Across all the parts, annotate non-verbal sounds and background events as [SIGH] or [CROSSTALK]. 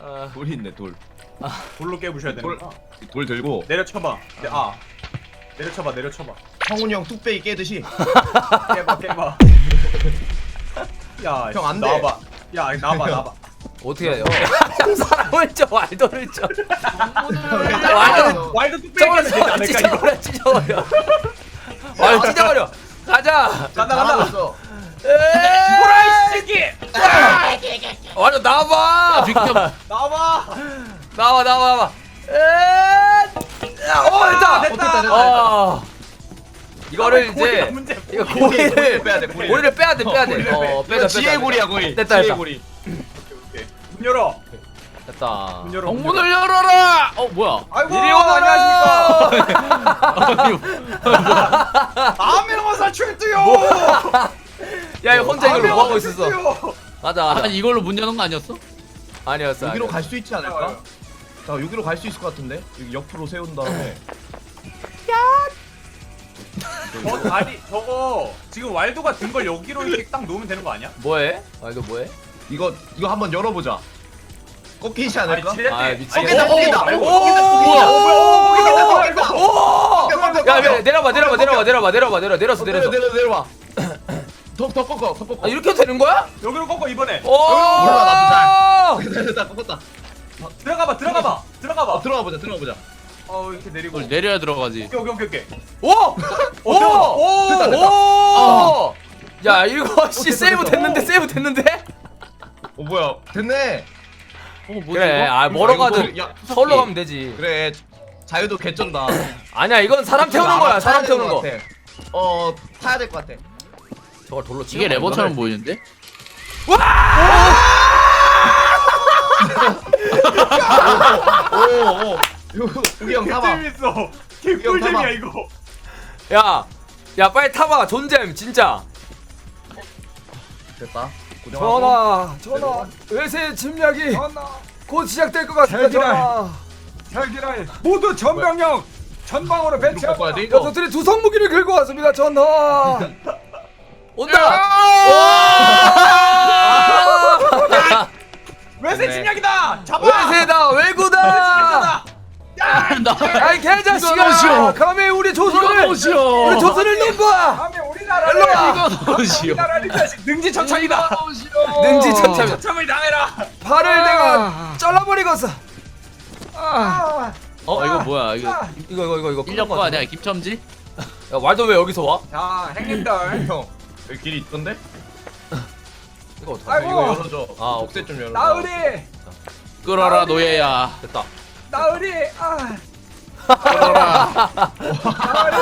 아, 돌이 있네 돌. 돌로 깨부셔야 돌, 되는 거. 돌 들고 내려쳐봐. 네, 아 내려쳐봐 내려쳐봐. 성훈이 형 뚝배기 깨듯이 [LAUGHS] 깨봐 깨봐. 야, 형 안 돼. 나와봐. 야, 나와봐 나와봐. 어떻게 해요? [LAUGHS] 사람을 쳐 와이더를 쳐. 와이드 와일드 뚝배기 깨면 되지 않을까 이거? 찢어버려 찢어버려. 와이 찢어버려. 가자. 간다 간다. 에이, 보라 이 새끼. 완전 나와봐. [LAUGHS] 나와봐. 나와 나와 나와. 에이, 야, 어 됐다. 됐다. 됐다, 됐다. 어. 이거를 고리가 이제 문제. 이거 고리, 고리를 고리를 빼야 돼, 고리를. 고리를 빼야 돼 빼야 돼. 고리를 어 빼. 빼자. 지혜 고리야 고리. 됐다, 지혜 됐다. 고리. 오케이. 문 열어. 됐다. 문 열어. 정문을 열어라! 어 뭐야? 아이고 이리 오너라. 안녕하십니까. [LAUGHS] 아메 화살 출두요. [LAUGHS] 야 이거 혼자 이걸 뭐 하고 있었어? 맞아 맞아. 아니 이걸로 문 여는 거 아니었어? 아니었어. 여기로. 갈 수 있지 않을까? 자 여기로 갈 수 있을 것 같은데 여기 옆으로 세운 다음에 어, 아니 저거 지금 와일드가 든 걸 여기로 이렇게 딱 놓으면 되는 거 아니야? 뭐해? 아 이거 뭐해? 이거 이거 한번 열어보자. 꺾이지 않을까? 아니. 아, 미치겠다. 아니, 꺾인다, 꺾인다. 오, 꺾인다, 오, 꺾인다. 오, 어, 뭐야, 꺾인다, 꺾인다. 오! 꺾여, 야 내려봐 내려봐 내려봐 내려봐 내려봐 내려 내렸어 내려 내렸어. 내려 내려와. 더 더 꺾어 더 꺾어. 아 이렇게 되는 거야? 여기로 꺾어 이번에. 오! 몰라, 됐다 꺾었다. 들어가봐, 들어가봐, 어, 들어가봐. 들어가 보자 들어가 보자. 어 이렇게 내리고. 그걸 내려야 들어가지. 오케이, 오케이, 오케이, 오케이. 오! 오! 오! 됐다, 됐다. 오! 야 이거 씨 됐다, 세이브 됐다. 됐는데 세이브 됐는데? 어 뭐야 됐네. 어 뭐지 그래 이거? 아 멀어 이거 가든 야, 서울로 가면 되지 그래 자유도 개쩐다. 아니야 이건 사람 태우는 거야 사람 태우는 거 어 타야 될 것 같아. 저걸 돌로 치는 이게 거야, 레버처럼 이거를. 보이는데? 오오 우기 형 타봐. 재밌어. 개꿀잼이야. 이거. 야! 야 빨리 타봐 존잼 진짜 됐다. 고정하고. 전하 전하 외세 침략이 곧 시작될 것 같습니다 대기라. 혈기라이 모두 전병력 전방으로 배치하고 꺾어야 돼 이거. 녀석들이 두성 무기를 긁고 왔습니다 전하 [LAUGHS] 온다 와! 외세 네. 침략이다. 잡아. 외세다 외구다 나 아이 개자식아. 감히 우리 조선을. 우리 조선을 넘봐 다음에 우리나라를 일로 와. 이거 넣으시오. 우리나라를 능지처참이다. 능지처참 처참을 당해라. 발을 내가 잘라버리겠어 아, 어 이거 뭐야 이거 이거 이거 이거 이거 인력 거 아니야 김첨지? 야 왈도 왜 여기서 와? 자 행님들 형 여기 길이 있던데? [LAUGHS] 이거 어떡하냐 아이고. 이거 열어줘. 아, 옥새 좀 열어. 나으리 끌어라 노예야. 됐다 나으리 아 끌어라. 나으리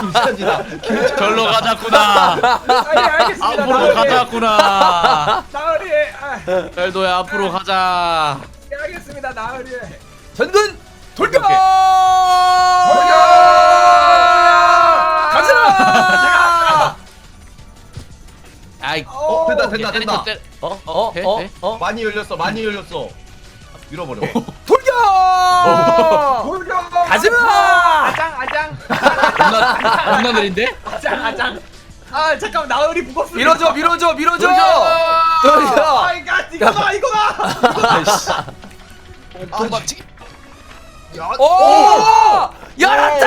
김천지다. [LAUGHS] 절로 가자꾸나. 아니 알겠습니다 앞으로 나으리 가자꾸나. 나으리 아 벨도야 앞으로 가자. 예, 알겠습니다 나으리 전근 돌격! 오케 된다 된다 된다. 어? 어? 돼? 어? 돼? 어? 많이 열렸어 많이 열렸어. 밀어버려. [LAUGHS] 돌격! 돌격 가지마! 아장 아장 겁나 겁나 느린데? 아장 아장. 아 잠깐만 나으리 묶었어. 밀어줘 밀어줘 밀어줘! 돌격! 돌격! 아 이거 이거다 이거다. 도박치. 야. 오! 열었다!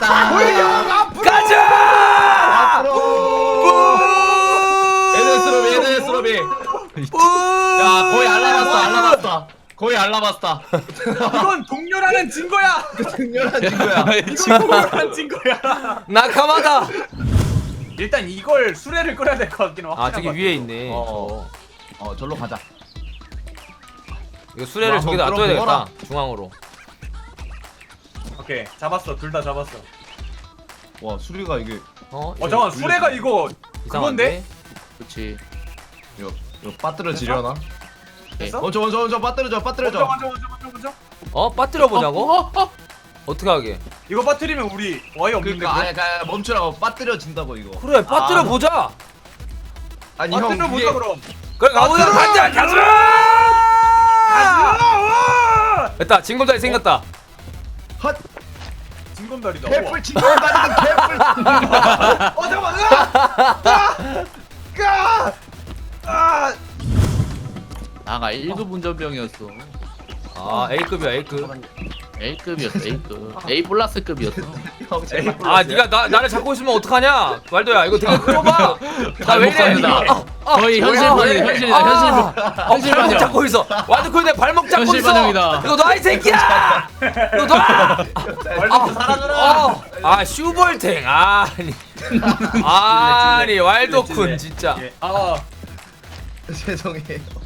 [LAUGHS] 돌격 앞으로. 가자! 앞으로. 에드스로비 에드스로비. 야 거의 알라바스타 알라바스타. 거의 알라바스타. 이건 동료라는 증거야. [LAUGHS] 특별한 친구야. 이건 동료라는 증거야. 나카마다! 일단 이걸 수레를 끓여야 될 것 같긴 해. 아 저기 위에 있네 어. 어 절로 가자. 이거 수레를 뭐 저기다 한번 놔둬야 되겠다 끌어보거라. 중앙으로 오케이 잡았어 둘 다 잡았어. 와 수리가 이게 어? 어 잠깐 수레가 이거 이상한데? 그렇지. 이거 이거 빠뜨려 지려나? 됐어? 먼저 먼저 먼저 빠뜨려줘 먼저 빠뜨려줘. 먼저 먼저 먼저 먼저. 어? 빠뜨려 보자고? 어, 어, 어. 어떻게 하게? 이거 빠뜨리면 우리 와이 없는데. 그러니까 아예 그냥 멈추라고 빠뜨려진다고 이거. 그래 빠뜨려 아. 보자 아니 형 빠뜨려 보자 그럼. 그래 가보자 가자. 됐다 징검다리 생겼다 헛 진검다리다. 개뿔 친구는 개뿔. [LAUGHS] 어 잠깐만. 으아! 아! 아! 아! 아가 1급 운전병이었어. 아 A급이야 A급. A급이었어 A급. A 플러스급이었어. [LAUGHS] 형 제발. 아 네가 나, 나를 잡고 있으면 어떡하냐? 말도야 이거 되게 끌어봐. [LAUGHS] 발목 잡는다. 거의 현실 아, 반영 왜? 현실이다 아, 현실 어, 현실 발목 잡고 있어. 와드코인 내 발목 잡고 현실 있어. 반영이다. 이거 놔이 새끼야! 이거 놔! 왈도 사라져라. 어, 아 슈벌탱. 아니. [LAUGHS] 아니 왈도쿤 진짜. 예. 아. 죄송해요.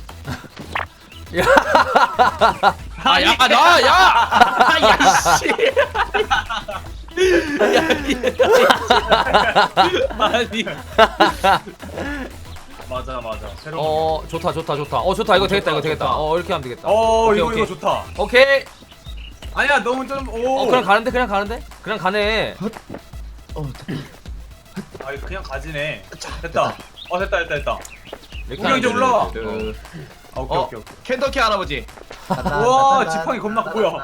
아 약간 나야! 야 씨. 아니. 맞아 맞아. 새로운 어 좋다 좋다 좋다. 어 좋다. 이거 되겠다 이거 되겠다. 어 이렇게 하면 되겠다. 어 오케이, 이거 오케이. 이거 좋다. 오케이. 아니야 너무 좀 오. 어 그냥 가는데 그냥 가는데? 그냥 가네. 어, 아 이거 그냥 가지네. 됐다. 어 됐다 됐다 됐다. 이렇게 우리 이제 올라와. 아, 오케이 어, 오케이 오케이 켄터키 할아버지. 우와 지팡이 겁나 커요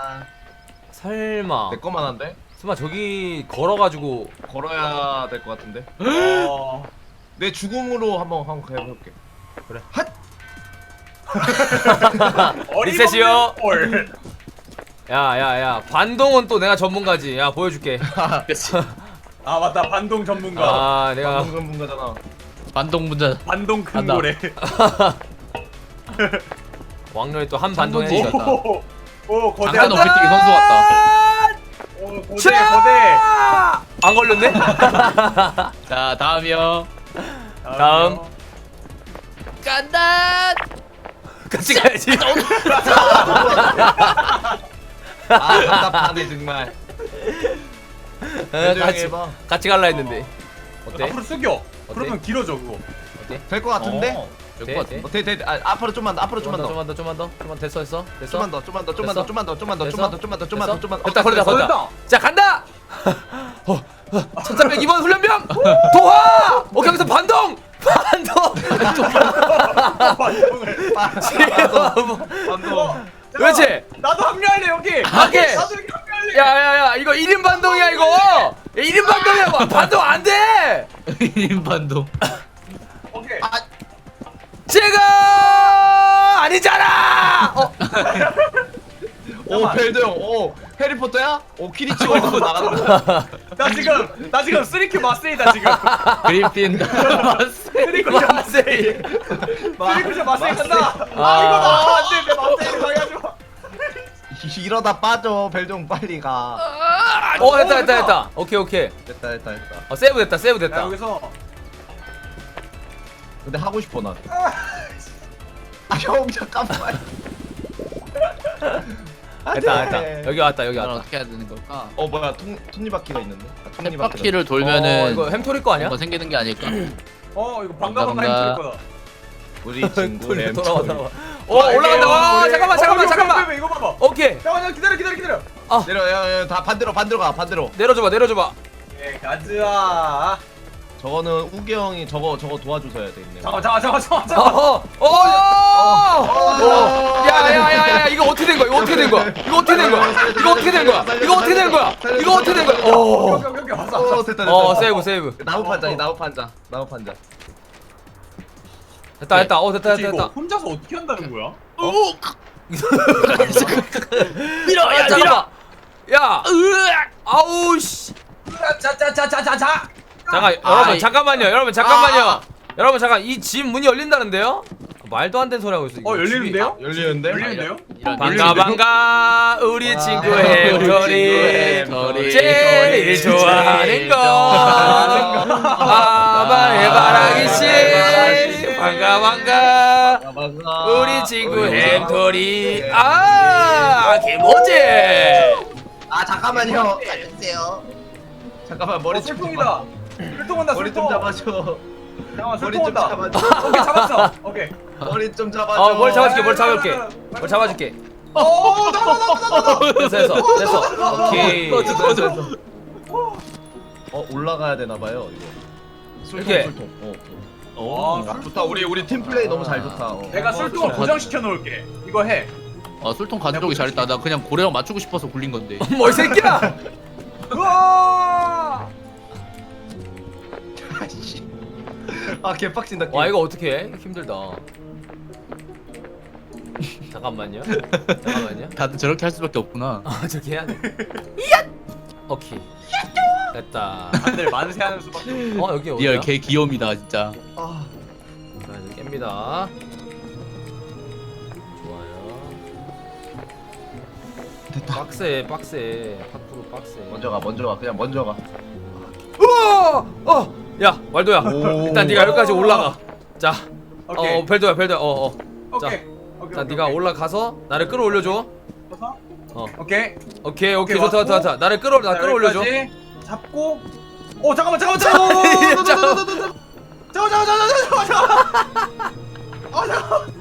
설마 내 거만 한데? 설마 저기 걸어가지고 걸어야 될 것 같은데. [GASPS] 어 내 죽음으로 한번 한번 해볼게. 그래. 핫. [LAUGHS] 리셋이요. 헐 야야야 반동은 또 내가 전문가지 야 보여줄게 [LAUGHS] 아 맞다 반동 전문가 아 내가 방금 전문가잖아. 반동 문자 반동 큰 간다. 고래 [LAUGHS] 왕년에 또 한 반동 장군지. 해주셨다 오, 오 거대 잠깐 오피티기 선수 같다 오 거대 거대 안 걸렸네? [LAUGHS] 자 다음이요 다음. 간다 같이 가야지 [LAUGHS] 아 답답하네 정말. 어, 조용히 같이 해봐. 같이 갈라 했는데 어때? 앞으로 숙여 그러면 길어져 그거 될것 같은데? 어, 돼, 될것 됐어 앞으로 좀만 더, 앞으로 좀만 더, 좀만 더, 좀만 더, 좀만 됐어, 됐어, 됐어. 좀만 더, 좀만 더, 좀만 더, 됐어? 좀만 더, 좀만 더, 좀만 더, 좀만 더, 좀만 더, 좀만 더. 됐다, 걸렸다, 걸렸다. 자, 간다. 천차병 이번 훈련병 도하. 오경에서 반동, 반동. 반동. 그렇지. 나도 합류할래 여기. 오케이. 야야야, 이거 1인 반동이야 이거. 1인 반동이야, 반동 안 돼. 1인 반동. 오케이. 제가 아니잖아! 어. 오, 벨도 형, 오, 해리포터야? 오, 키리치 월드 나가는 거. 나 지금 나 지금 3큐 마스이다 지금. 그리핀 [LAUGHS] 쓰리큐 마세이. 쓰리큐 마스이 간다 아. 아. 이거 나 안돼 내 마스이를 당해하지 마 이러다 빠져, 벨종 빨리 가. 어 됐다 됐다 됐다. 오케이 오케이. 됐다, 됐다, 됐다. 어 세이브 됐다 세이브 야, 됐다. 여기서 근데 하고 싶어 난. 아, 형 잠깐만. 됐다 됐다. 여기 왔다 여기 난 왔다. 어떻게 해야 되는 걸까? 어 뭐야, 통 톱니바퀴가 있는데? 아, 톱니바퀴다. 햇바퀴를 어 돌면은 이거 햄토리 거 아니야? 뭔가 생기는 게 아닐까? [CLEARS THROAT] 어 이거 반가 반가 반가. 힘들 거다. 우리 친구 돌려 램 돌아와 돌아와. 어 올라간다. 와 잠깐만 잠깐만 잠깐만. 이거 봐봐. 오케이. 잠깐만 기다려 기다려 기다려. 내려, 야, 야, 다 반대로, 반대로 가, 반대로. 내려줘봐 내려줘봐. 예 가즈아 저거는 우기 형이 저거 저거 도와줘서야 되겠네. 잠깐 잠깐 잠깐 잠깐 잠깐. 어어 어 야야야야 이거 어떻게 된 거야? 이거 어떻게 된 거야? 이거 어떻게 된 거야? 이거 어떻게 된 거야? 이거 어떻게 된 거야? 이거 어떻게 된 거야? 어. 여기 여기 왔어 어, 됐다, 됐다. 어 세이브 세이브. 나무 판자니, 나무 판자, 나무 판자. 됐다 됐다. 어 됐다 됐다. 이거 됐다 혼자서 어떻게 한다는 거야? [LAUGHS] 밀어 야 밀어. 야! 아우 씨. 자자자자자자 잠깐 아, 여러분 이- 잠깐만요 여러분 잠깐만요 아. 여러분 잠깐 이 집 문이 열린다는데요 말도 안 되는 소리 하고 있어 이거 어 열리는데요? 열리는데? 열리는데요? 이런 반가 반가 우리 친구 햄토리 햄토리. 제일 제일 좋아하는 거 좋아하는. 아바의 바라기 씨 반가 반가 반가. 우리 친구 햄토리 아 김호재 아 잠깐만요. 살려주세요. 잠깐만 머리 어, 좀 술통이다 술통 온다 머리 술통 좀 잡아줘. 잠깐만 머리 술통 좀 온다 잡아줘. 오케이 잡았어 오케이 머리 좀 잡아줘. 잡아줄게 뭘 잡아줄게 뭘 잡아줄게 오 잠깐만 잠깐만 됐어 됐어 됐어 오케이 어, 됐어, 됐어, 됐어. 어 올라가야 되나 봐요 이거. 술통 이렇게. 술통. 어. 와, 어. 아, 좋다. 우리 우리 팀 플레이 너무 잘 좋다. 어. 내가 술통을 고정시켜 놓을게 이거 해어 술통 가져오기 잘했다 나 그냥 고래랑 맞추고 싶어서 굴린 건데 뭐이 새끼야 우와 [LAUGHS] 아 개빡친다. 와 이거 어떻게 해 힘들다 잠깐만요. 잠깐만요. 다들 저렇게 할 수밖에 없구나. 아 저기 해야 돼. 오케이. 됐다. 다들 만세하는 수밖에 없어. 어 여기 어디야? 리얼 개 귀여움이다 진짜. 아, 자 이제 깹니다. 좋아요. 됐다. 빡세 빡세 밖으로 빡세. 먼저 가, 먼저 가, 그냥 먼저 가. 우와! 어! 야 왈도야. 오. 일단 네가 여기까지 올라가. 자. 오케이. 어 벨도야 벨도야. 어 어. 오케이. 자, 오케이, 자 오케이, 네가 오케이. 올라가서 나를 끌어올려줘. 어. 오케이. 오케이 오케이 오케이, 좋다 좋다 왔고. 좋다. 나를 끌어 나 자, 끌어올려줘. 여기까지 잡고. 오 잠깐만 잠깐만 잠깐만. 잠깐만. 잠깐만 잠깐만 잠깐만 잠깐만.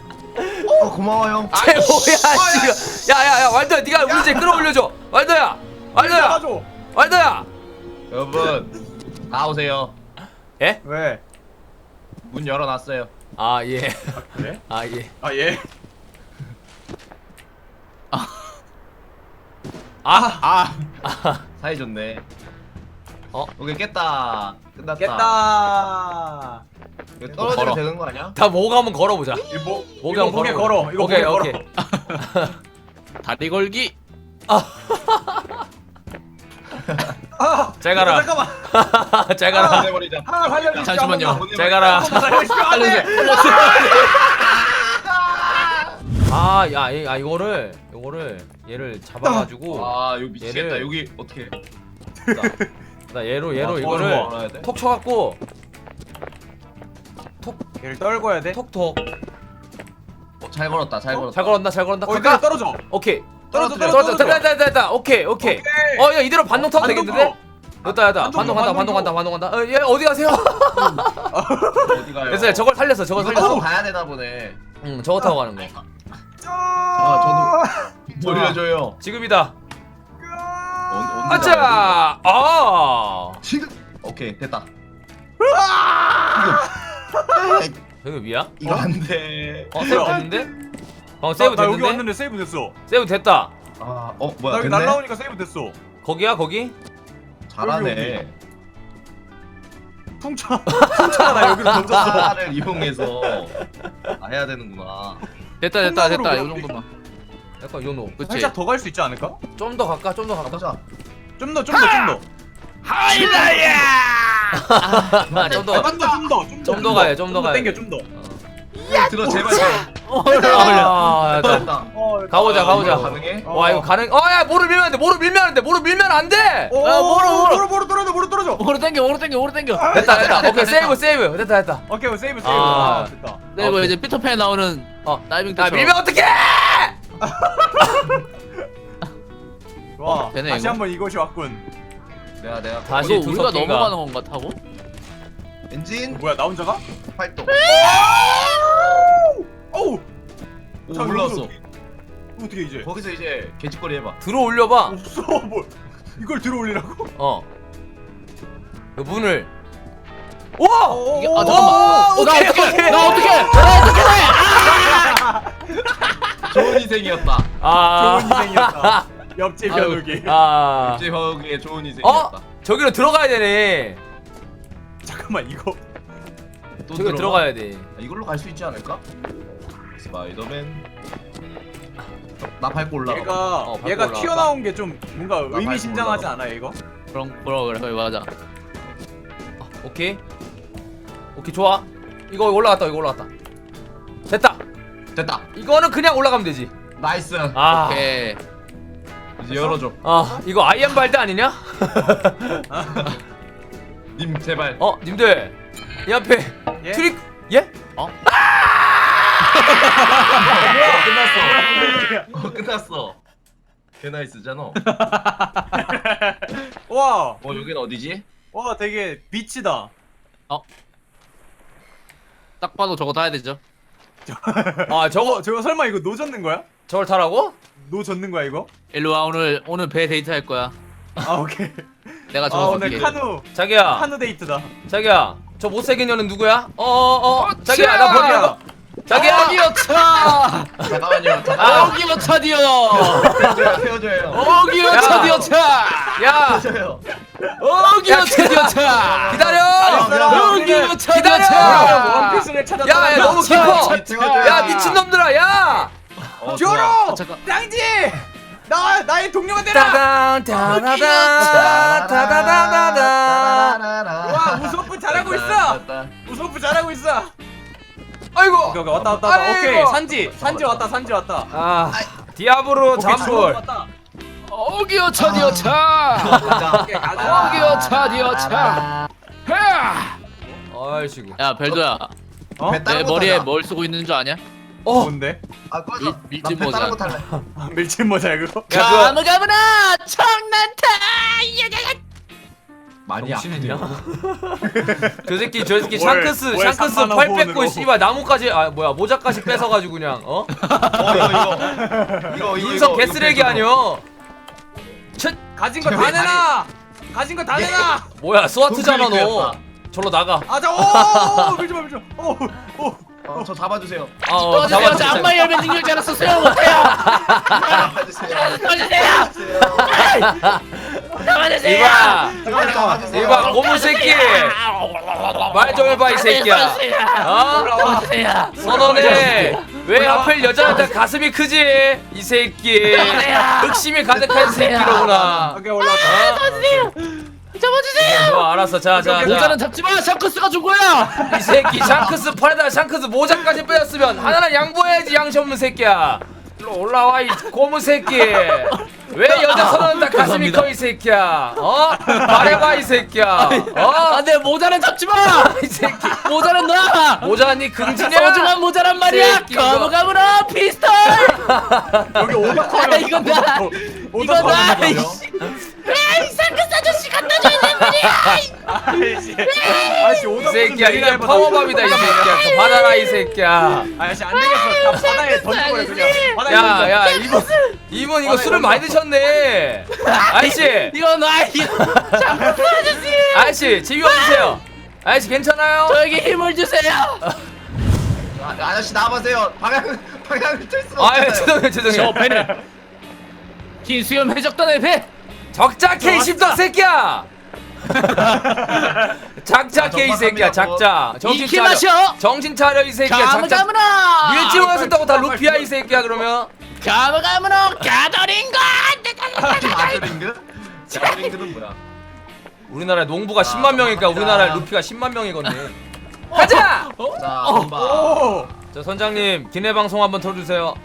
어, 고마워 형. 쟤 뭐야 지금? 야야야 왈도야 네가 우리 이제 끌어올려줘. 왈도야. 잡아줘. 왈도야. 여러분, 나오세요. 예? 왜? 문 열어놨어요. 아 예. 그래? [LAUGHS] 아 예. 아 예. 아. 아 사이 좋네. 어? 오케이 깼다. 끝났다. 깼다. 이거 떨어지면. 되는 거 아니야? 다 모가 한번 걸어보자. 이거 뭐? 목에 이거 한번 목에 걸어보자. 걸어. 이거 오케이 목에 오케이. 걸어. [LAUGHS] [LAUGHS] 다리 걸기. 아. 잘 가라. 잠깐만. [LAUGHS] 잘 가라. 보내버리자. 하나 살려주시죠. 잠시만요. 한 번만. 잘 가라. 살려주시죠. [LAUGHS] 안 돼. 아, 야, 이- 아 이거를 이거를 얘를 잡아가지고 아, 여기 미치겠다. 얘를- 여기 어떻게? 나, 나 얘로 얘로 아, 이거를 돼? 톡 쳐갖고 얘를 떨궈야 돼. 톡톡 어, 잘 걸었다. 잘 걸었다. 잘 걸었다 잘 걸었다 어 가까 떨어져. 오케이 떨어져. 떨어져. 떨어졌다 됐다 됐다 오케이 오케이 오케이. 어야 이대로 반동 타면 반동 되겠는데 터. 됐다 됐다 반동 간다 반동 반동 간다 반동 간다 어 얘 어디 가세요 어디 가요? 됐어요 저걸 살렸어 저걸 이거 살렸어 타고 가야 되나 보네. 응 저거 타고 가는 거 아, 저도 돌려줘요. 지금이다 언- 언제 나가야 아차 아 돼? 지금. 오케이 됐다. 여기 위야 이거 안 돼. 어 됐는데 어 세이브 나 여기 됐는데 왔는데 세이브 됐어. 세이브 됐다 아, 어 나 뭐야? 여기 됐네? 날라오니까 세이브 됐어. 거기야 거기 잘하네. 풍차. 풍차가 나 여기로 던졌어. 하나를 이용해서 아, 해야 되는구나. 됐다 됐다 콩나물로 됐다 이 그냥 정도만. 약간 요노 그치. 살짝 더 갈 수 있지 않을까? 좀 더 갈까 좀 더 갈까 가보자. 좀 더 좀 더 좀 더. 하이라이야 좀 더 좀 더 좀 더. 좀 더 가요, 좀더 가요. 땡겨 좀 더. 들어 제발. 아, 자, 됐다. 어, 가보자 가보자 이거 가능해? 와 이거 가능 어야 모를 밀면 안 돼 모를 밀면 안 돼 모를 밀면 안돼 오, 아, 모를 모를 모로 모로 떨어져 모로 떨어져. 오로 당겨 오로 당겨 오로 당겨. 됐다 됐다 오케이 세이브 세이브 됐다 됐다 오케이 세이브 세이브. 아. 아, 됐다. 네, 이거 오케이. 이제 피터팬에 나오는 어 다이빙 아 때처럼. 밀면 어떡해 [LAUGHS] 와 되네, 다시 이거. 한번 이것이 왔군. 내가 내가 다시 이거 두 우리가 석기가. 넘어가는 건가 타고? 엔진 뭐야 나 혼자 가? 활동. 오 자, 올라왔어. 어떻게 이제? 거기서 이제 개짓거리 해봐. 들어 올려봐 없어 뭘? 이걸 들어 올리라고? 어 그 문을 와 어, 이게- 어, 아, 어, 잠깐만. 오, 어, 나 오케이? 오케이. 나 어떡해? 나 어떡해? 좋은 희생이었다. 아 좋은 희생이었다. 옆집 아유. 현욱이. 아 이제 허우기에 좋은 어? 희생이었다. 저기로 들어가야 되네 잠깐만 이거. 또 저기로 들어가야 돼 아, 이걸로 갈 수 있지 않을까? 스파이더맨. 나 밟고 올라가. 얘가 어, 밟고 얘가 올라와봐. 튀어나온 게 좀 뭔가 밟고 의미심장하지 올라가. 않아 이거? 그럼 그럼 그래 그래 맞아. 오케이 오케이 좋아 이거 올라갔다 이거 올라갔다 됐다 됐다. 이거는 그냥 올라가면 되지 나이스. 아 오케이. 이제 열어줘. 아 이거 아이언 발드 아니냐? [LAUGHS] 님 제발. 어 님들 이 앞에 예? 트릭 예? 끝났어. [LAUGHS] 어, 끝났어. 개 나이스잖아. 어 와, 여긴 어디지? 와 되게 빛이다. 딱 봐도 저거 타야 되죠. [LAUGHS] 아 저거 저거 저거 설마 이거 노 젓는 거야? 저걸 타라고? 노 젓는 거야 이거? 일로 와 오늘 오늘 배 데이트 할 거야. 아 오케이. [LAUGHS] 내가 아 저거 오늘 줄게. 카누 자기야 카누 데이트다. 자기야 저 못생긴 년은 누구야? 어어어 자기야 나 버리는 거 자기야 어기어 차. 잠깐만요. 아. 잠깐만. 어기어 차디어. 세워줘요. 세워줘요. 어기어 야. 차디어 차. 야 세워줘요. 어기어 차디어 차. 기다려 어기어 차디어 기다려! 차. 원피스를 찾았다. 야, 야 너무 깊어. 야 미친 놈들아 야 어, 조로 좋아. 잠깐. 짱지 나 나의 동료가 되라 따당 따다다 따다다다다 와 우소프 잘하고 있어 우소프 잘하고 있어 아이고 오케이 오케이 왔다 왔다 왔다 오케이. 산지 산지 왔다 산지 왔다 아 디아블로 왔다 어기어 차디어 차. 오케이 가자 어기어 차디어 차. 아이씨구 야 벨도야. 어? 내 머리에 뭘 쓰고 있는 줄 아냐? 어 뭔데 아 꺼져. 밀- 나 밀짚 배 모자. 다른 거 탈래. 아, [LAUGHS] 밀짚 모자 그거 야, 그거- 가무가무나 청난타. 많이 정신이냐? 아프네요. [LAUGHS] 저 새끼 저 새끼 월- 샹크스 월 샹크스 3만 원 팔. 뺏고 씨발 나무까지 아 뭐야 모자까지 뺏어가지고 그냥 어? 어 이거 이거. 이거 이거 이거 개쓰레기 이거 아니여 첫 가진 거다 내놔! 가진 거다 내놔! 뭐야 스와트잖아 너. 동그랗게 절로 나가. 아자오 밀지 마 밀지 마오오 어, 저 잡아주세요. 아 어, 도와주세요. 저 잡아주세요. 악마 열매 능력자 알았어. 수영 못해요. 잡아주세요. 도와주세요. 잡아주세요. 이봐 잡아주세요. 이봐 고무 새끼 말 좀 해봐 이 새끼야 어? 도와주세요. 선언해 왜 하필 여자한테 가슴이 크지 이 새끼 의심이 가득한 새끼로구나 오케이 올라왔다 잡아주세요. 좋아 알았어 자자자 모자는 잡지 마. 샤크스가 준 거야. 이 새끼 샹크스 팔에다 샹크스 모자까지 빼었으면 하나는 양보해야지 양심 없는 새끼야 일로 올라와 이 고무 새끼 왜 여자 선언 다 가슴이 죄송합니다. 커 이 새끼야 어? 말해봐 이 새끼야 어? 안돼 모자는 잡지 마. 이 새끼 모자는 놔. 모자 니 긍지냐? 소중한 모자란 말이야. 새끼, 이거. 가무가무나 피스톨. [LAUGHS] 여기 아, 이건 나. 이건 나. 뭐야? 아씨. 이. 오덕 새끼야 이건 파워밥이다 이 새끼야. 받아라 이 새끼야. 아씨 안 되겠어. 다 바다에 던져버려 그냥. 바다에 던져. 야야 이분 이분 이거 술을 많이 드셨네. 아저씨. 이건 나. 이거. 아저씨 지휘 와주세요. 아저씨 괜찮아요? 저에게 힘을 주세요. 아, 아저씨 나와보세요. 방향 방향을 틀 수가 아 없잖아요. 죄송해요 저 죄송해요. 배는 긴 수염 해적단의 배. 적자케 이 십덕 새끼야 [LAUGHS] 작작해 이 새끼야 작자 정신 이키 차려 마셔. 정신 차려 이 새끼야 작자. 일찍 와서다고 다 루피야 이 새끼야 그러면 가무가무나 가더링 것. 아드링그? 아드링그는 뭐야? 우리나라에 농부가 10만 명이니까 우리나라에 루피가 10만 명이거든 [LAUGHS] 가자! 자, 어. 본바. 오저 선장님 기내 방송 한번 틀어주세요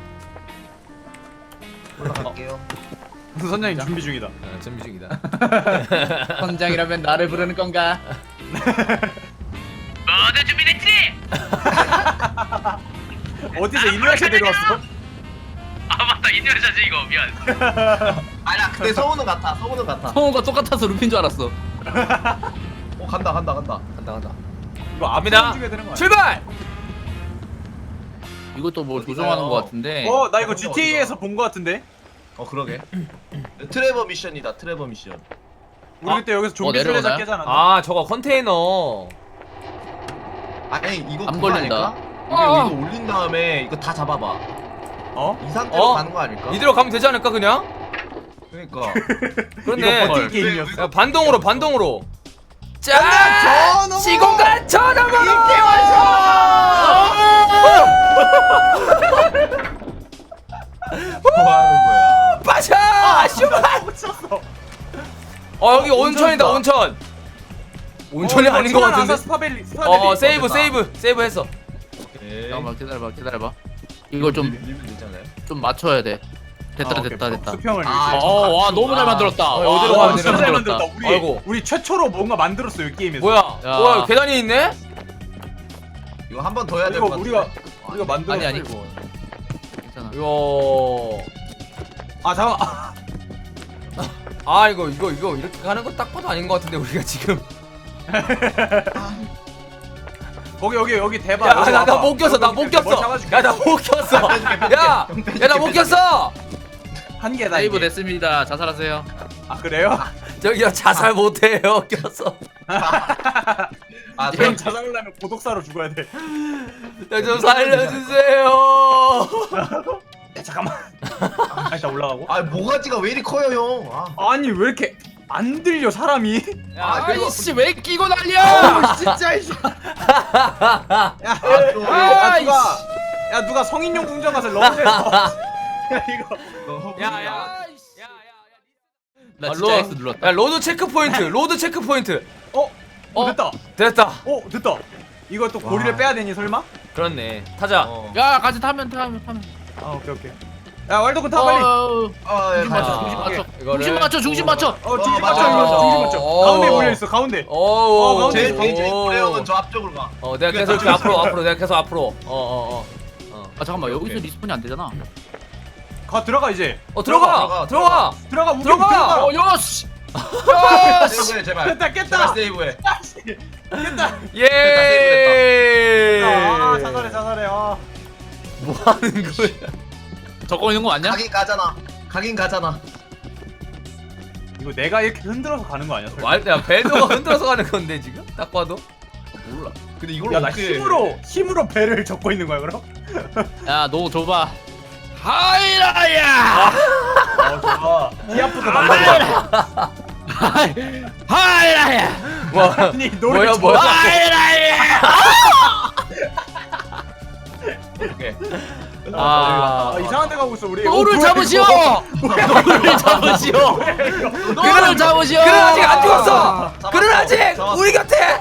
올라갈게요. 선장님 준비 중이다 아, 준비 중이다 [LAUGHS] 선장이라면 나를 부르는 건가? [LAUGHS] [LAUGHS] 어디서 이누야샤 데려왔어? 아니야, 근데 서우는 같아. 서우는 같아. 성우가 똑같아서 루피인 줄 알았어. 어, 간다, 간다, 간다. 간다 간다 이거 앞에 갑니다 움직여야 되는 거야 출발! 이것도 뭐 조종하는 것 같은데. 어 나 이거 GTA에서 본 거 같은데 어, 그러게. 트레버 미션이다. 트레버 미션. 우리 아, 그때 여기서 좀비 내려오나요? 술래잡기 하잖아 아 저거 컨테이너 아니, 이거 안 그거 걸린다. 아닐까? 이거, 어. 이거 올린 다음에 이거 다 잡아봐. 어? 이 상태로 어? 가는 거 아닐까? 이대로 가면 되지 않을까 그냥? 그러니까. 그렇네 이거 버틴 헐. 게임이었어 야, 반동으로 반동으로 자! 시공간 전어머 뭐 하는 거야? 빠샤 슈발 꽂혔어 어 여기 온천이다 온천 온천이 아닌 것 같은데 스파벨리 스파벨리 어 세이브 세이브 세이브 했어 오케이. 잠깐만 기다려봐 기다려봐. 이걸 좀 좀 되잖아요. 맞춰야 돼. 됐다 아, 오케이. 됐다 됐다. 수평을 아, 이렇게. 어와 너무 잘 만들었다. 어, 와, 어디로 와, 가면 진짜 되나? 잘잘 만들었다 만들었다. 우리 아이고. 우리 최초로 뭔가 만들었어 이 게임에서 뭐야 야. 뭐야 계단이 있네 이거 한 번 더 해야 될 이거 것 같아. 우리가 우리가 만들었어 아니, 아니. 이거 괜찮아. 이거 아 잠깐 [LAUGHS] 아 이거 이거 이거 이렇게 가는 거 딱 봐도 아닌 것 같은데 우리가 지금. [LAUGHS] 거기 여기 여기 대박. 야 나 나 못 꼈어 나 못 꼈어. 야 나 못 꼈어. 야야 나 못 꼈어. 한 개다 세이브 이게. 됐습니다. 자살하세요. 아 그래요? [LAUGHS] 저기요 자살 못해요. 꼈어. 아, 그럼 저, 자살하려면 고독사로 죽어야 돼. 좀 살려주세요 야, 잠깐만. 아 일단 올라가고? 아, 모가지가 왜 이리 커요, 형? 아, 아니 왜 이렇게 안 들려 사람이? 야, 아이씨 왜 끼고 난리야? 아 진짜 이씨. 아, 또, 야 누가 야 누가 성인용 궁전 가서 러브레터 [LAUGHS] 야 이거. 너 야야 나 아, 진짜 로- X 눌렀다. 야 로드 체크 포인트 로드 체크 포인트. 어? 어 됐다. 됐다. 어 됐다. 이거 또 고리를 와. 빼야 되니 설마? 그렇네. 타자. 어. 야 같이 타면 타면 타면 아 오케이 오케이. 야 왈도군 타 빨리. 어, 아, 예, 중심 맞춰. 중심. 맞춰. 이거를- 중심 맞춰 중심 맞춰. 어 중심 어, 맞춰 맞아. 이거. 중심 맞춰. 어. 가운데 몰려 있어 가운데. 오 어, 가운데. 제일 오. 제일 고래형은 저 앞쪽으로 가. 어 내가 계속 이렇게 앞으로 앞으로 내가 계속 앞으로. 어어어. 어. 아 잠깐만 여기서 오케이. 리스폰이 안 되잖아. 가 들어가 이제. 어 들어가 들어가, 들어가 들어가. 들어가! 들어가 어 여시 세이브해 제발. 깼다 제발 깼다. 세이브해. 깼다. 예. 아 자살해 자살해. 아 뭐 하는 거야 적고 있는 거 맞냐? 가긴 가잖아. 가긴 가잖아. 이거 내가 이렇게 흔들어서 가는 거 아니야? 설마? 말 야 벨도가 흔들어서 가는 건데 지금 딱 봐도 몰라. 근데 이걸 야나 어떻게 힘으로 힘으로 배를 접고 있는 거야 그럼? [LAUGHS] 야 너 줘봐 하이라야 어 좋아 티아프도 만들어 하이라야 와 아니 노래 뭐야, 좋아. 뭐야. 하이라야 오케이. 아, 아 이상한 데 가고 있어 우리 너를 어, 잡으시오? 너를 잡으시오 너를 잡으시오 그는 아직 안 죽었어 잡았어. 그는 아직 잡았어. 우리 곁에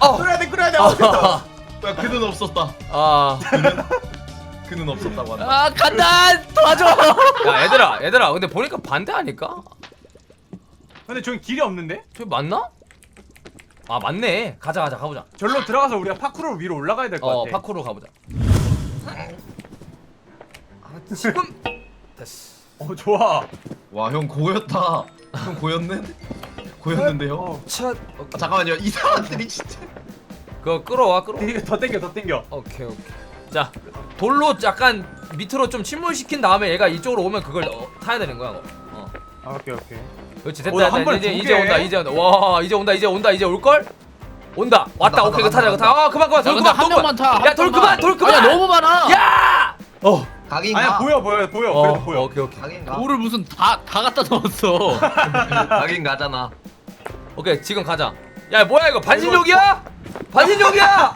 어 끌어야 돼 끌어야 돼 어, 됐다. 야 그는 없었다. 아, 그는 없었다고 한다. 아 간다 도와줘 야 얘들아 얘들아 근데 보니까 반대 아닐까? 근데 저기 길이 없는데? 저기 맞나? 아 맞네 가자 가자 가보자 절로 들어가서 우리가 파쿠르 위로 올라가야 될 것 어 같아 파쿠로 가보자 아, 지금 됐어 어 좋아 와 형 고였다. 형 고였네. 고였는데요. 어, 첫 아, 잠깐만요. 이 사람들이 진짜. 그거 끌어와 끌어 더 땡겨 더 땡겨 오케이 오케이 자 돌로 약간 밑으로 좀 침몰시킨 다음에 얘가 이쪽으로 오면 그걸 어, 타야 되는 거야 너. 어 아, 오케이 오케이 그렇지 어, 됐다 나한 됐다 번에 이제 두 이제 개. 온다 이제 온다 와 이제 온다 이제 온다 이제 올 걸? 온다 왔다 간다, 오케이 이거 타자 이거 타아 그만 그만 야돌 근데 그만 한 돌 그만 타 야, 돌 그만, 돌 그만! 아야 너무 많아 야! 어 아니야 가. 보여 보여 보여 어, 그래도 보여 오케이 오케이 가긴 가. 돌을 무슨 다 다 갖다 넣었어 가긴 가잖아. 오케이 지금 가자 야 뭐야 이거 반신욕이야? 반신욕이야? 야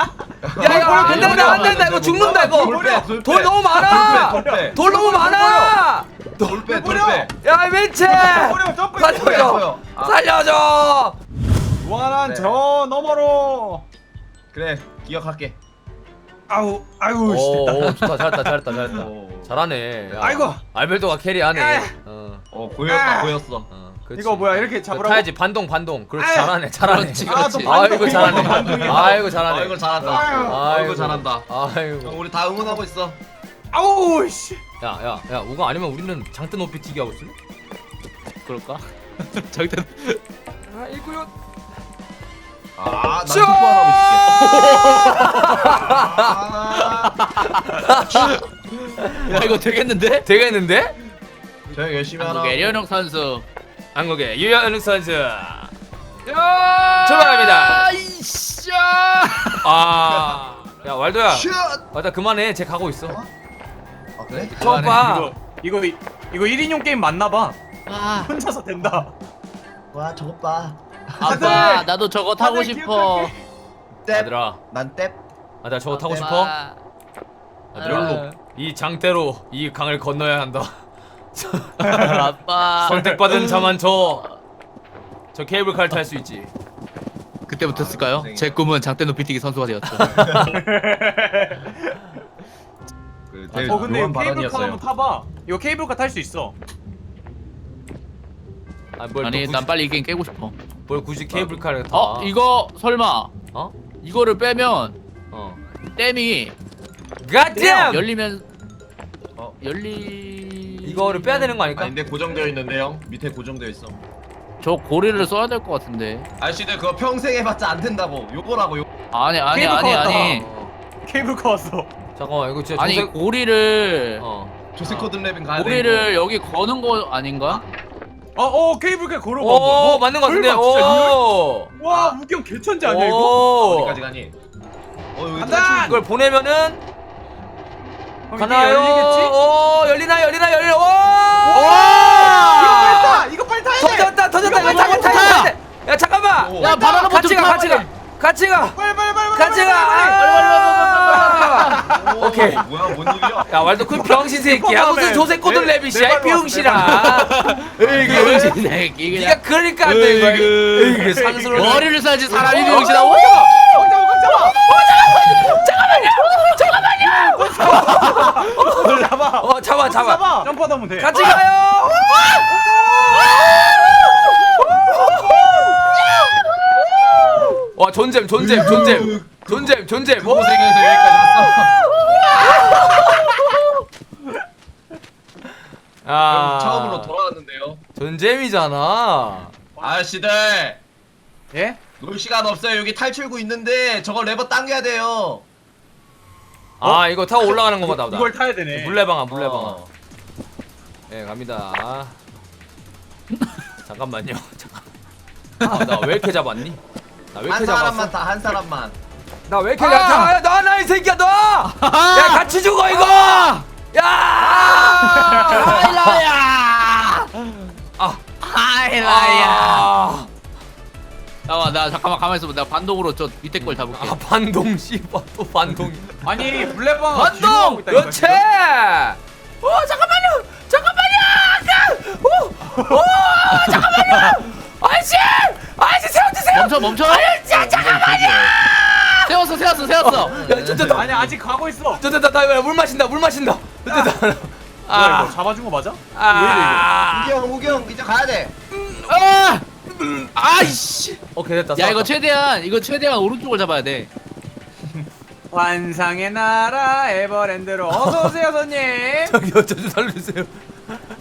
이거 안 된다 안 된다 이거 죽는다 이거 돌 빼, 돌 빼. 돌 너무 많아 돌 빼, 너무 많아 돌 빼, 돌 버려. 빼. 야 밀체 버려 점프 보여, 살려줘 보여. 아. 살려줘 무한한. 저 너머로 그래, 기억할게. 아우 아우 씨 오, 오 좋다 잘했다 잘했다 잘했다 오, 잘하네 야, 아이고. 알벨도가 캐리하네 야. 어, 어 고였다, 아. 고였어. 어, 그렇지. 이거 뭐야 이렇게 잡으라고? 타야지 반동 반동 그렇지 아. 잘하네 잘하네 그렇지, 아, 그렇지. 또 아이고 반동이 잘하네 반동이. 아이고 아, 잘하네 이거 잘한다. 아유. 아이고 잘한다. 아이고 형, 우리 다 응원하고 있어. 아우 씨 야야야 우가 아니면 우리는 장대 높이 튀기 하고 있을래? 그럴까? [LAUGHS] 절대 아이고요 아, 난 슈! 투포 하고 있을게. 야 이거 되겠는데? 되겠는데? 저형 열심히 하라. 한국의 려영 선수 한국의 유현욱 선수 출발합니다 이샤 아야 왈도야 슛! 왈도 그만해 쟤 가고 있어 아 그래? 처음 봐 이거 이거 이거 1인용 게임 맞나 봐아 혼자서 된다 와 저것 봐. 아빠 나도 저거 타고 다들 싶어. 뎁. 아들아 난 뎁. 아들아 저거 타고 아, 싶어? 아, 아들아 이 장대로 이 강을 건너야 한다. [LAUGHS] 아빠. 선택받은 자만 저저 케이블카를 탈 수 있지. 그때부터였을까요? 아, 제 꿈은 장대 높이 뛰기 선수가 되었죠. [LAUGHS] [LAUGHS] 그 되게 어 근데 이거 케이블카 발언이었어요. 한번 타봐. 이거 케이블카 탈 수 있어. 아, 뭘, 아니 또난 빨리 이 게임 깨고 싶어 뭘 굳이 케이블카를 타 어 이거 설마 어? 이거를 빼면 어 댐이 갓damn! 열리면 어. 열리 이거를 빼야 되는 거 아닐까? 아닌데 고정되어 있는데 형 밑에 고정되어 있어. 저 고리를 써야 될 것 같은데 아저씨들 그거 평생 해봤자 안 된다고. 요거라고 요. 아니 아니 케이블카 아니 왔다. 아니 어. 케이블카 왔어 잠깐만 이거 진짜 아니 조색... 고리를 어. 조세코드 랩인 가야 돼. 고리를 여기 거는 거 아닌가? 어어 케이블카 걸어봐 오 뭐, 맞는 거 같은데? 오 와 우경 개천재 아니야 이거? 오 어디까지 가니? 어 여기 간다! 탈출- 이걸 보내면은 그럼 이게 가나요? 열리겠지? 오 열리나 열리나 열려 오! 이거 빨리 타! 이거 빨리 타야 돼! 터졌다 터졌다 이거 이거 타야 돼 타! 타야 돼. 야 잠깐만 오. 야 바나나 같이 가 타, 같이. 가 같이 가 빨리 빨리 빨리 빨리 같이 빨리, 빨리, 빨리. 가 오케이. 뭐야 뭔 일이야? 야 왈도 그 병신 새끼야 무슨 조세 꼬들 내- 레빗이야 내이 발로 병신아. 이게 병신 새끼 네가 그러니까 안 돼, 이거. 으이그. 이게 산수를 머리를 써야지 사람이 병신아 꽉 잡아 어 잡아 잡아. 잡아. 점프하다 보면 돼. 같이 가요. 와 존잼 존잼 존잼. 존잼 존잼. 뭐 고생해서 여기까지. 아 처음으로 돌아왔는데요. 존잼이잖아 아저씨들 예? 놀 시간 없어요. 여기 탈출구 있는데 저거 레버 당겨야 돼요. 아 이거 타고 올라가는 거보다 보다 이걸 타야 되네 물레방아 물레방아 어. 예 갑니다 잠깐만요 [LAUGHS] 잠깐 아, 나 왜 이렇게 잡았니? 나왜한 이렇게 사람만 잡았어? 타한 사람만. 나 왜 이렇게 잡았어? 너나 이 새끼야 너! 야 같이 죽어 이거! 야! 하이라야 아 하이라야 아, 잠깐만 나 잠깐만 가만히 있어봐 내가 반동으로 저 밑에 걸 잡을게 아 반동 씨발 또 반동 아니 물레방 반동! 그렇지! 오 잠깐만요! 잠깐만요! 아까! 오! 오! 잠깐만요! 아이씨! 아이씨 세워주세요! 멈춰 멈춰 자 잠깐만요! 세웠어 세웠어 세웠어. 야 좋다 아니 아직 가고 있어. 좋다 나물 마신다 물 마신다. 좋다 뭐야 아, 이거 잡아준 거 맞아? 아, 우경 우경 이제 가야 돼. 아. 아이씨. 오케이 됐다. 야 이거 싸웠다. 최대한 이거 최대한 오른쪽을 잡아야 돼. 환상의 나라 에버랜드로 어서 오세요 손님. 저기요 저좀 살려주세요.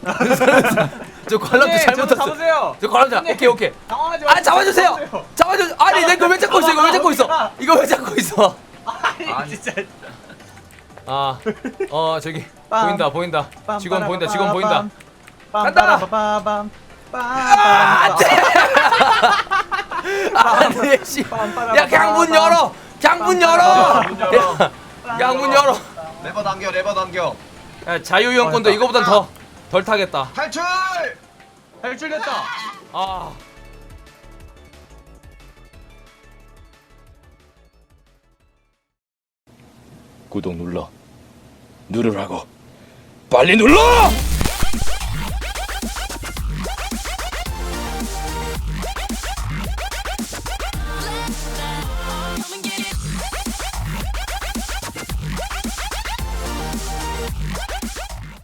[LAUGHS] 저 관람도 손님, 저도 잘못했어. 잡으세요 저 관람자. 오케이 오케이. 당황하지 아 마세요. 잡아주세요. 잡아주. 아니 내거왜 잡고 있어? 이거 왜 잡고 있어? 이거 왜 잡고 있어? 아니 진짜 아, 어 저기 빰. 보인다 보인다. 빰, 직원 보인다 직원 보인다. 빰, 간다! 아. 아니 씨. 야 그냥 문 열어. 그냥 문 열어. 문 열어. 그냥 문 열어. 레버 당겨 레버 당겨. 야, 자유이용권도 이거보단 더 덜 타겠다. 탈출! 탈출됐다 아. 구독 눌러 누르라고 빨리 눌러!